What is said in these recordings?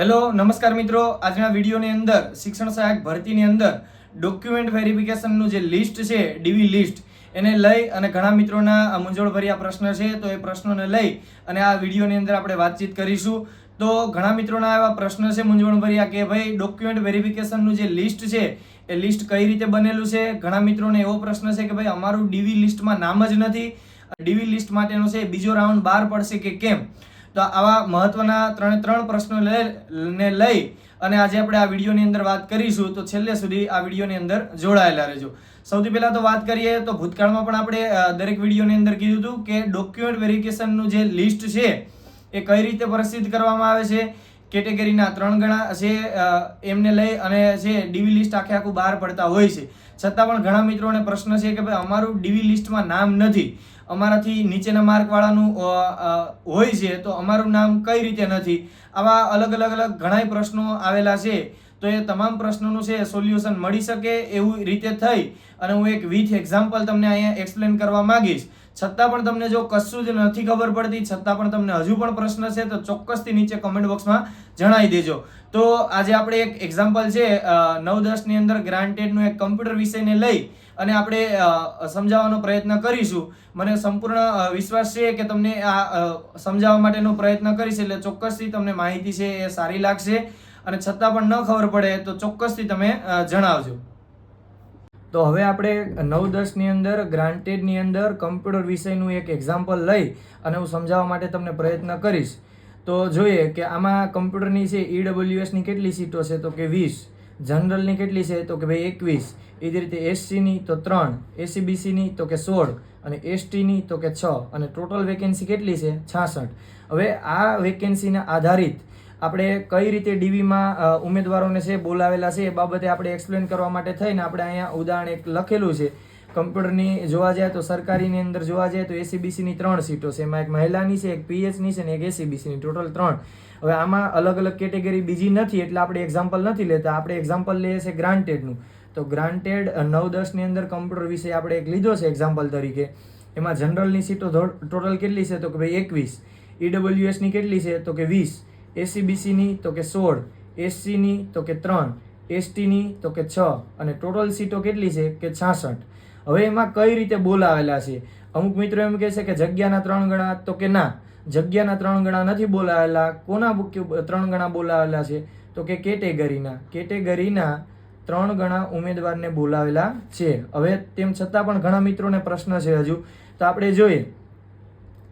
Hello, નમસ્કાર મિત્રો. આજના વિડીયોની અંદર શિક્ષણ સહાયક ભરતીની અંદર ડોક્યુમેન્ટ વેરિફિકેશનનું જે લિસ્ટ છે ડીવી લિસ્ટ એને લઈ અને ઘણા મિત્રોના મૂંઝવણભર્યા પ્રશ્ન છે, તો એ પ્રશ્નોને લઈ અને આ વિડીયોની અંદર આપણે વાતચીત કરીશું. તો ઘણા મિત્રોના એવા પ્રશ્ન છે મૂંઝવણભર્યા કે ભાઈ ડોક્યુમેન્ટ વેરિફિકેશનનું જે લિસ્ટ છે, એ લિસ્ટ કઈ રીતે બનેલું છે? ઘણા મિત્રોને એવો પ્રશ્ન છે કે ભાઈ, અમારું ડીવી લિસ્ટમાં નામ જ નથી. ડીવી લિસ્ટ માટેનો છે બીજો રાઉન્ડ બહાર પડશે કે કેમ? તો આવા મહત્વના ત્રણે ત્રણ પ્રશ્નો ને લઈ અને આજે આપણે આ વિડીયોની અંદર વાત કરીશું, તો છેલ્લે સુધી આ વિડીયોની અંદર જોડાયેલા રહેજો. સૌથી પહેલાં તો વાત કરીએ, તો ભૂતકાળમાં પણ આપણે દરેક વિડીયોની અંદર કીધું હતું કે ડોક્યુમેન્ટ વેરિફિકેશનનું જે લિસ્ટ છે, એ કઈ રીતે પ્રસિદ્ધ કરવામાં આવે છે? કેટેગરીના ત્રણ ગણા છે એમને લઈ અને છે ડીવી લિસ્ટ આખે આખું બહાર પડતા હોય છે. છતાં પણ ઘણા મિત્રોને પ્રશ્ન છે કે ભાઈ, અમારું ડીવી લિસ્ટમાં નામ નથી. અમારાથી નીચેના માર્કવાળાનું હોય છે, તો અમારું નામ કઈ રીતે નથી? આવા અલગ અલગ અલગ ઘણાય પ્રશ્નો આવેલા છે. તો એ તમામ પ્રશ્નોનું છે, સોલ્યુશન મળી શકે એવું રીતે થઈ. અને હું એક વિથ એક્ઝામ્પલ તમને અહીંયા એક્સપ્લેન કરવા માંગીશ. છતાં પણ તમને જો કશું જ નથી ખબર પડતી, છતાં પણ તમને હજુ પણ પ્રશ્ન છે, તો ચોક્કસથી નીચે કમેન્ટ બોક્સમાં જણાવી દેજો. તો આજે આપણે એક એક્ઝામ્પલ છે નવ દસની અંદર ગ્રાન્ટેડનું એક કમ્પ્યુટર વિષયને લઈ અને આપણે સમજાવવાનો પ્રયત્ન કરીશું. મને સંપૂર્ણ વિશ્વાસ છે કે તમને આ સમજાવવા માટેનો પ્રયત્ન કરીશ, એટલે ચોક્કસથી તમને માહિતી છે એ સારી લાગશે. અને છતાં પણ ન ખબર પડે, તો ચોક્કસથી તમે જણાવજો. તો હવે આપણે નવ દસની અંદર, ગ્રાન્ટેડની અંદર કમ્પ્યુટર વિષયનું એક એક્ઝામ્પલ લઈ અને હું સમજાવવા માટે તમને પ્રયત્ન કરીશ. તો જોઈએ કે આમાં કમ્પ્યુટરની છે ઈડબ્લ્યુએસની કેટલી સીટો છે? તો કે વીસ. જનરલની કેટલી છે? તો કે ભાઈ એકવીસ. એ જ રીતે એસસીની તો ત્રણ. એસીબીસીની તો કે સોળ. અને એસટીની તો કે છ. અને ટોટલ વેકેન્સી કેટલી છે? છાસઠ. હવે આ વેકેન્સીના આધારિત આપણે કઈ રીતે ડીવીમાં ઉમેદવારોને છે બોલાવેલા છે એ બાબતે આપણે એક્સપ્લેન કરવા માટે થઈને આપણે અહીંયા ઉદાહરણ એક લખેલું છે. કમ્પ્યુટરની જોવા જાય તો સરકારીની અંદર જોવા જાય તો એસીબીસીની ત્રણ સીટો છે. એમાં એક મહિલાની છે, એક પીએચની છે ને એક એસીબીસીની ટોટલ ત્રણ. હવે આમાં અલગ અલગ કેટેગરી બીજી નથી એટલે આપણે એક્ઝામ્પલ નથી લેતા. આપણે એક્ઝામ્પલ લઈએ છીએ ગ્રાન્ટેડનું. તો ગ્રાન્ટેડ નવ દસની અંદર કમ્પ્યુટર વિશે આપણે એક લીધો છે એક્ઝામ્પલ તરીકે. એમાં જનરલની સીટો ટોટલ કેટલી છે તો કે ભાઈ એકવીસ. ઈડબ્લ્યુએસની કેટલી છે તો કે વીસ. એસીબીસીની તો કે સોળ એસસીની તો કે ત્રણ એસટીની તો કે છ અને ટોટલ સીટો કેટલી છે? કે છાસઠ. હવે એમાં કઈ રીતે બોલાવેલા છે? અમુક મિત્રો એમ કહે છે કે જગ્યાના ત્રણ ગણા તો કે ના. જગ્યાના ત્રણ ગણા નથી બોલાવેલા. કોના ત્રણ ગણા બોલાવેલા છે? તો કે કેટેગરીના. કેટેગરીના ત્રણ ગણા ઉમેદવારને બોલાવેલા છે. હવે તેમ છતાં પણ ઘણા મિત્રોને પ્રશ્ન છે હજુ. તો આપણે જોઈએ.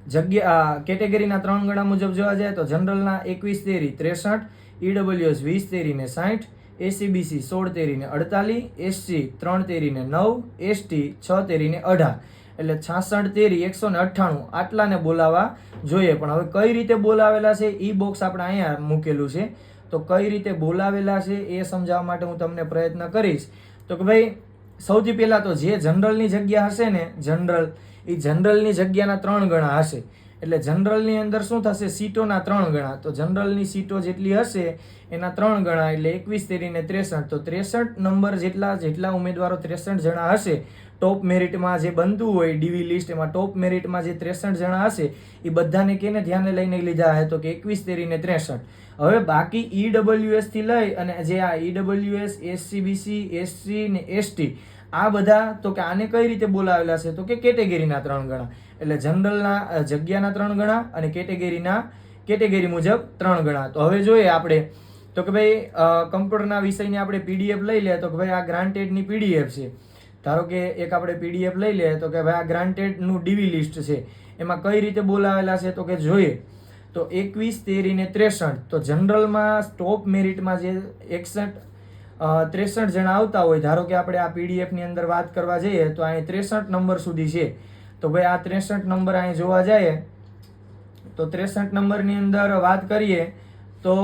જગ્યા કેટેગરીના ત્રણ ગણા મુજબ જોવા જાય તો જનરલના એકવીસ તેરી ત્રેસઠ, ઈડબ્લ્યુએસ વીસ તેરીને સાઠ એસીબીસી સોળ તેરીને અડતાલીસ, એસસી ત્રણ તેરીને નવ, એસટી છ તેરીને અઢાર. એટલે છાસઠ તેરી એકસો ને અઠ્ઠાણું. આટલાને બોલાવવા જોઈએ. પણ હવે કઈ રીતે બોલાવેલા છે? ઈ બોક્સ આપણે અહીંયા મૂકેલું છે. તો કઈ રીતે બોલાવેલા છે એ સમજાવવા માટે હું તમને પ્રયત્ન કરીશ. તો કે ભાઈ સૌથી પહેલાં તો જે જનરલની જગ્યા હશે ને, જનરલ એ જનરલની જગ્યાના ત્રણ ગણા હશે. એટલે જનરલની અંદર શું થશે? સીટોના ત્રણ ગણા. તો જનરલની સીટો જેટલી હશે, એના ત્રણ ગણા. એટલે એકવીસ તેરીને ત્રેસઠ. તો ત્રેસઠ નંબર જેટલા જેટલા ઉમેદવારો ત્રેસઠ જણા હશે ટોપ મેરિટમાં જે બનતું હોય, ડીવી લિસ્ટ એમાં ટોપ મેરિટમાં જે ત્રેસઠ જણા હશે, એ બધાને કેને ધ્યાને લઈને લીધા હે? તો કે એકવીસ તેરીને ત્રેસઠ. હવે બાકી ઈડબલ્યુએસથી લઈ અને જે આ ઈડબ્લ્યુએસ એસસીબીસી એસસી ને એસટી આ બધા તો કે આને કઈ રીતે બોલાવેલા છે? તો કે કેટેગરીના ત્રણ ગણા. એટલે જનરલના જગ્યાના ત્રણ ગણા અને કેટેગરીના, કેટેગરી મુજબ ત્રણ ગણા. તો હવે જોઈએ આપણે. તો કે ભાઈ કમ્પ્યુટરના વિષયની આપણે પીડીએફ લઈ લે, તો કે ભાઈ આ ગ્રાન્ટેડની પીડીએફ છે. ધારો કે એક આપણે પીડીએફ લઈ લે તો કે ભાઈ આ ગ્રાન્ટેડનું ડીવી લિસ્ટ છે, એમાં કઈ રીતે બોલાવેલા છે તો કે જોઈએ. તો એકવીસ તેરીને ત્રેસઠ, તો જનરલમાં ટોપ મેરિટમાં જે એકસઠ ત્રેસઠ જણા આવતા હોય, ધારો કે આપણે આ પીડીએફની અંદર વાત કરવા જઈએ, તો અહીં ત્રેસઠ નંબર સુધી છે. તો ભાઈ આ ત્રેસઠ નંબર અહીં જોવા જઈએ તો ત્રેસઠ નંબરની અંદર વાત કરીએ, તો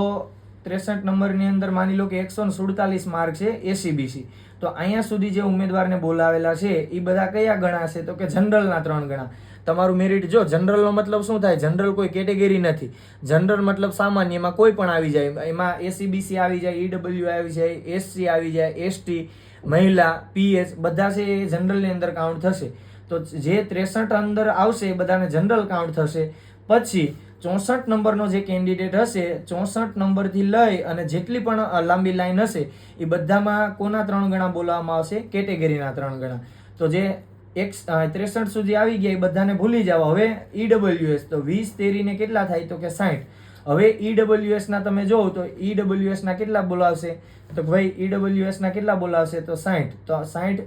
ત્રેસઠ નંબરની અંદર માની લો કે એકસો સુડતાલીસ માર્ક છે એસીબીસી તો અહીંયા સુધી જે ઉમેદવારને બોલાવેલા છે એ બધા કયા ગણા છે? તો કે જનરલના ત્રણ ગણા. તમારું મેરિટ જો, જનરલનો મતલબ શું થાય? જનરલ કોઈ કેટેગરી નથી. જનરલ મતલબ સામાન્ય એમાં કોઈ પણ આવી જાય. એમાં એસીબીસી આવી જાય ઈડબલ્યુ આવી જાય એસસી આવી જાય એસટી મહિલા પીએચ બધા છે એ જનરલની અંદર કાઉન્ટ થશે. તો જે ત્રેસઠ અંદર આવશે એ બધાને જનરલ કાઉન્ટ થશે. પછી ચોસઠ નંબરનો જે કેન્ડિડેટ હશે, ચોસઠ નંબરથી લઈ અને જેટલી પણ લાંબી લાઈન હશે, એ બધામાં કોના ત્રણ ગણા બોલાવવામાં આવશે? કેટેગરીના ત્રણ ગણા. તો જે એક ત્રેસઠ સુધી આવી ગયા, એ બધાને ભૂલી જાઓ. હવે ઈડબ્લ્યુએસ તો વીસ, તેરીને કેટલા થાય? તો કે સાઠ હવે ઈડબ્લ્યુએસ ના તમે જોવો તો ઈડબ્લ્યુએસ ના કેટલા બોલાવશે? તો ભાઈ ઈડબ્લ્યુએસ ના કેટલા બોલાવશે? તો સાઠ તો સાઠ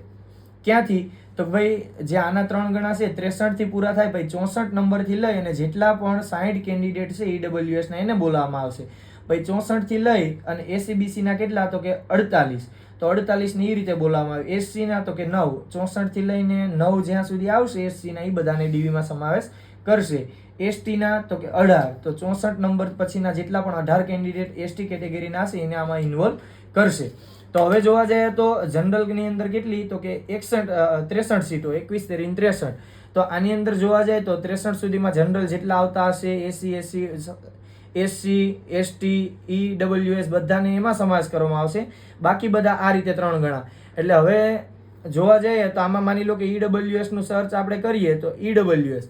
ક્યાંથી? તો ભાઈ, જે આના ત્રણ ગણા છે, ત્રેસઠથી પૂરા થાય ભાઈ ચોસઠ નંબરથી લઈ અને જેટલા પણ સાઠ કેન્ડિડેટ છે ઈડબ્લ્યુએસના એને બોલાવવામાં આવશે. ભાઈ ચોસઠથી લઈ અને એસીબીસીના કેટલા? તો કે અડતાલીસ. તો અડતાલીસને એ રીતે બોલાવવામાં આવે. એસસીના તો કે નવ. ચોસઠથી લઈને નવ જ્યાં સુધી આવશે એસસીના એ બધાને ડીવીમાં સમાવેશ કરશે. એસટીના તો કે અઢાર. તો ચોસઠ નંબર પછીના જેટલા પણ અઢાર કેન્ડિડેટ એસટી કેટેગરીના હશે, એને આમાં ઇન્વોલ્વ કરશે. તો હવે જોવા જઈએ તો જનરલની અંદર કેટલી? તો કે એકસઠ ત્રેસઠ સીટો, એકવીસ તેરીન ત્રેસઠ. તો આની અંદર જોવા જાય તો ત્રેસઠ સુધીમાં જનરલ જેટલા આવતા હશે? SC SC SC ST E WS બધાને એમાં સમાવેશ કરવામાં આવશે. બાકી બધા આ રીતે ત્રણ ગણા. એટલે હવે જોવા જઈએ તો આમાં માની લો કે ઈ નું સર્ચ આપણે કરીએ તો ઈડબ્લ્યુએસ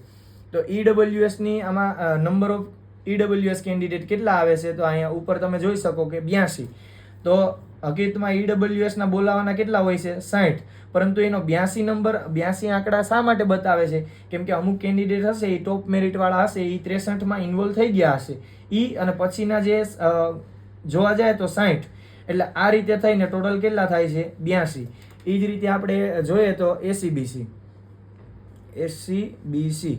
તો ઈ ડબલ્યુએસની આમાં નંબર ઓફ ઈડબ્લ્યુએસ કેન્ડિડેટ કેટલા આવે છે? તો અહીંયા ઉપર તમે જોઈ શકો કે બ્યાસી. તો હકીકતમાં ઈડબ્લ્યુએસ ના બોલાવાના કેટલા હોય છે? સાઠ. પરંતુ એનો બ્યાસી નંબર, બ્યાસી આંકડા શા માટે બતાવે છે? કેમ કે અમુક કેન્ડિડેટ હશે, એ ટોપ મેરિટવાળા હશે, એ ત્રેસઠમાં ઇન્વોલ્વ થઈ ગયા હશે. એ અને પછીના જે જોવા જાય તો સાઠ. એટલે આ રીતે થઈને ટોટલ કેટલા થાય છે? બ્યાસી. એ જ રીતે આપણે જોઈએ તો એસીબીસી એસસીબીસી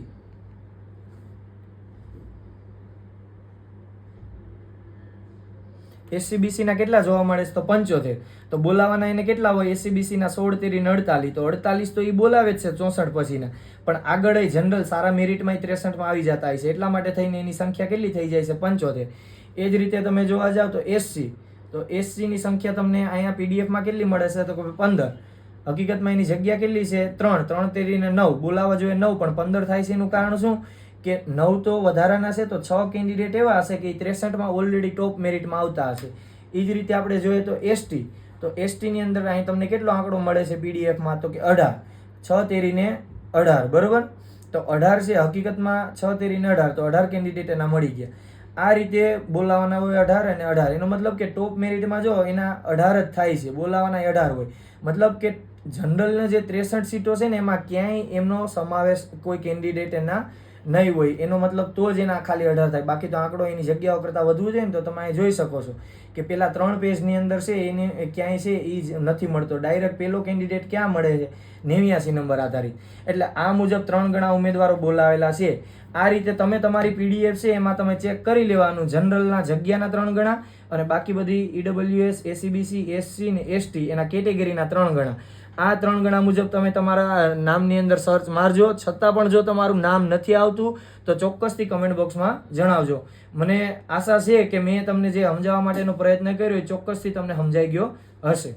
એસસીબીસી ના કેટલા જોવા મળે છે? તો પંચોતેર. તો બોલાવાના એને કેટલા હોય? એસીબીસીના સોળ તેરી ને અડતાલીસ. તો અડતાલીસ તો એ બોલાવે જ છે ચોસઠ પછીના. પણ આગળ એ જનરલ સારા મેરિટમાં ત્રેસઠમાં આવી જતા હોય છે. એટલા માટે થઈને એની સંખ્યા કેટલી થઈ જાય છે? પંચોતેર. એ જ રીતે તમે જોવા જાવ તો એસસી તો એસસીની સંખ્યા તમને અહીંયા પીડીએફમાં કેટલી મળે છે? તો પંદર. હકીકતમાં એની જગ્યા કેટલી છે? ત્રણ. ત્રણ તેરીને નવ. બોલાવવા જોઈએ નવ, પણ પંદર થાય છે એનું કારણ શું? કે નવ તો વધારાના છે, તો છ કેન્ડિડેટ એવા હશે કે ત્રેસઠમાં ઓલરેડી ટોપ મેરિટમાં આવતા હશે. એ જ રીતે આપણે જોઈએ તો એસટી તો એસટીની અંદર અહીં તમને કેટલો આંકડો મળે છે પીડીએફમાં તો કે અઢાર. છ તેરીને અઢાર, બરાબર? તો અઢાર છે, હકીકતમાં છ તેરીને અઢાર. તો અઢાર કેન્ડિડેટ એના મળી ગયા. આ રીતે બોલાવાના હોય અઢાર અને અઢાર. એનો મતલબ કે ટોપ મેરિટમાં જો એના અઢાર જ થાય છે, બોલાવાના અઢાર હોય. મતલબ કે જનરલના જે ત્રેસઠ સીટો છે ને, એમાં ક્યાંય એમનો સમાવેશ કોઈ કેન્ડિડેટ એના નહીં હોય, એનો મતલબ તો જ એના ખાલી અઢાર થાય. બાકી તો આંકડો એની જગ્યાઓ કરતાં વધવું જોઈએ ને તો તમે જોઈ શકો છો કે પેલા ત્રણ પેજની અંદર છે, એને ક્યાંય છે એ જ નથી મળતો. ડાયરેક્ટ પેલો કેન્ડિડેટ ક્યાં મળે છે? નેવ્યાસી નંબર આધારિત. એટલે આ મુજબ ત્રણ ગણા ઉમેદવારો બોલાવેલા છે. આ રીતે તમે તમારી પીડીએફ છે, એમાં તમે ચેક કરી લેવાનું. જનરલના જગ્યાના ત્રણ ગણા અને બાકી બધી ઈડબ્લ્યુએસ એસીબીસી એસસી ને એસટી એના કેટેગરીના ત્રણ ગણા. આ ત્રણ ગણા મુજબ તમે તમારા નામની અંદર સર્ચ મારજો. છતાં પણ જો તમારું નામ નથી આવતું, તો ચોક્કસથી કમેન્ટ બોક્સમાં જણાવજો. મને આશા છે કે મેં તમને જે સમજાવવા માટેનો પ્રયત્ન કર્યો એ ચોક્કસથી તમને સમજાઈ ગયો હશે.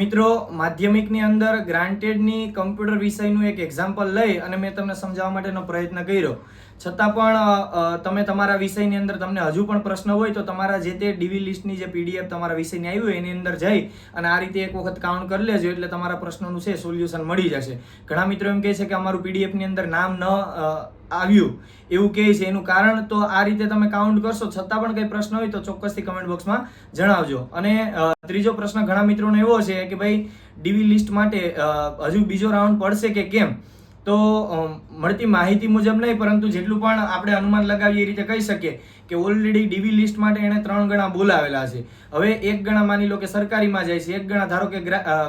મિત્રો, માધ્યમિકની અંદર ગ્રાન્ટેડની કમ્પ્યુટર વિષયનું એક એક્ઝામ્પલ લઈ અને મેં તમને સમજાવવા માટેનો પ્રયત્ન કર્યો. છતાં પણ તમે તમારા વિષયની અંદર તમને હજુ પણ પ્રશ્ન હોય તો તમારા જે તે ડીવી લિસ્ટની જે પીડીએફ તમારા વિષયની આવી હોય એની અંદર જઈ અને આ રીતે એક વખત કાઉન્ટ કરી લેજો એટલે તમારા પ્રશ્નોનું છે સોલ્યુશન મળી જશે. ઘણા મિત્રો એમ કહે છે કે અમારું પીડીએફની અંદર નામ ન આવ્યું. એવું કહે છે, એનું કારણ તો આ રીતે તમે કાઉન્ટ કરશો, છતાં પણ કંઈ પ્રશ્ન હોય તો ચોક્કસથી કમેન્ટ બોક્સમાં જણાવજો. અને ત્રીજો પ્રશ્ન ઘણા મિત્રોનો એવો છે કે ભાઈ ડીવી લિસ્ટ માટે હજુ બીજો રાઉન્ડ પડશે કે કેમ? તો મળતી માહિતી મુજબ નહીં, પરંતુ જેટલું પણ આપણે અનુમાન લગાવીએ એ રીતે કહી શકીએ કે ઓલરેડી ડીવી લિસ્ટ માટે એણે ત્રણ ગણા બોલાવેલા છે. હવે એક ગણા માની લો કે સરકારીમાં જાય છે, એક ગણા ધારો કે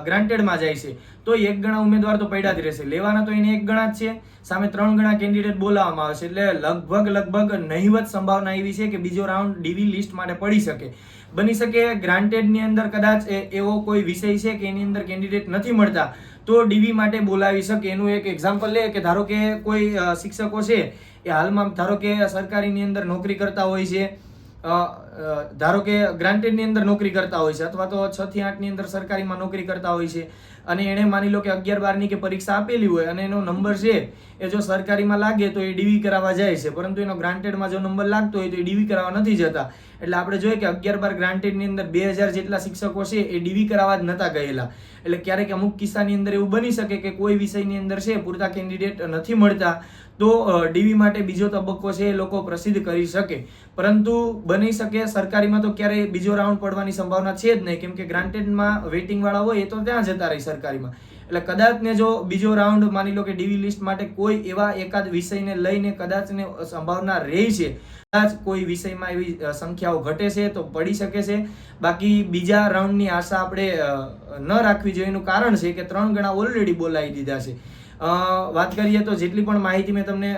ગ્રાન્ટેડમાં જાય છે, તો એક ગણા ઉમેદવાર તો પડ્યા જ રહેશે. લેવાના તો એને એક ગણા જ છે, સામે ત્રણ ગણા કેન્ડિડેટ બોલાવવામાં આવે છે, એટલે લગભગ લગભગ નહિવત સંભાવના એવી છે કે બીજો રાઉન્ડ ડીવી લિસ્ટ માટે પડી શકે. બની શકે ગ્રાન્ટેડની અંદર કદાચ એવો કોઈ વિષય છે કે એની અંદર કેન્ડિડેટ નથી મળતા. તો ડીવી માટે બોલાવી શકે. એનું એક એક્ઝામ્પલ લે કે ધારો કે કોઈ શિક્ષકો છે એ હાલમાં ધારો કે સરકારીની અંદર નોકરી કરતા હોય છે ધારો કે ગ્રાન્ટેડની અંદર નોકરી કરતા હોય છે અથવા તો છ થી આઠની અંદર સરકારીમાં નોકરી કરતા હોય છે. અને એણે માની લો કે અગિયાર બારની કે પરીક્ષા આપેલી હોય અને એનો નંબર છે એ જો સરકારીમાં લાગે તો એ ડીવી કરાવવા જાય છે. પરંતુ એનો ગ્રાન્ટેડમાં જો નંબર લાગતો હોય તો એ ડીવી કરાવવા નથી જતા. એટલે આપણે જોઈએ કે અગિયાર બાર ગ્રાન્ટેડની અંદર બે હજાર જેટલા શિક્ષકો છે એ ડીવી કરાવવા જ નહોતા ગયેલા. એટલે ક્યારેક અમુક કિસ્સાની અંદર એવું બની શકે કે કોઈ વિષયની અંદર છે પૂરતા કેન્ડિડેટ નથી મળતા. તો ડીવી માટે બીજો તબક્કો છે એ લોકો પ્રસિદ્ધ કરી શકે. પરંતુ બની શકે સરકારીમાં તો ક્યારેય બીજો રાઉન્ડ પડવાની સંભાવના છે જ નહીં. કેમ કે ગ્રાન્ટેડમાં વેઇટિંગવાળા હોય એ તો ત્યાં જતા રહી સરકારીમાં. એટલે કદાચને જો બીજો રાઉન્ડ માની લો કે ડીવી લિસ્ટ માટે કોઈ એવા એકાદ વિષયને લઈને કદાચને સંભાવના રહી છે, કદાચ કોઈ વિષયમાં એવી સંખ્યાઓ ઘટે છે તો પડી શકે છે. બાકી બીજા રાઉન્ડની આશા આપણે ન રાખવી જોઈએ એનું કારણ છે કે ત્રણ ગણા ઓલરેડી બોલાવી દીધા છે. વાત કરીએ તો જેટલી પણ માહિતી મેં તમને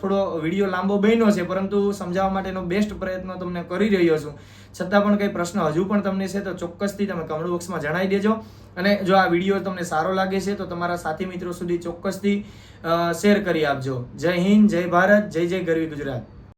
થોડો વીડિયો લાંબો બન્યો છે, પરંતુ સમજાવવા માટેનો બેસ્ટ પ્રયત્ન તમને કરી રહ્યો છું. છતાં પણ કંઈ પ્રશ્ન હજુ પણ તમને છે, તો ચોક્કસથી તમે કમેન્ટ બોક્સમાં જણાવી દેજો. અને જો આ વીડિયો તમને સારો લાગે છે, તો તમારા સાથી મિત્રો સુધી ચોક્કસથી શેર કરી આપજો. જય હિન્દ, જય ભારત, જય જય ગરવી ગુજરાત.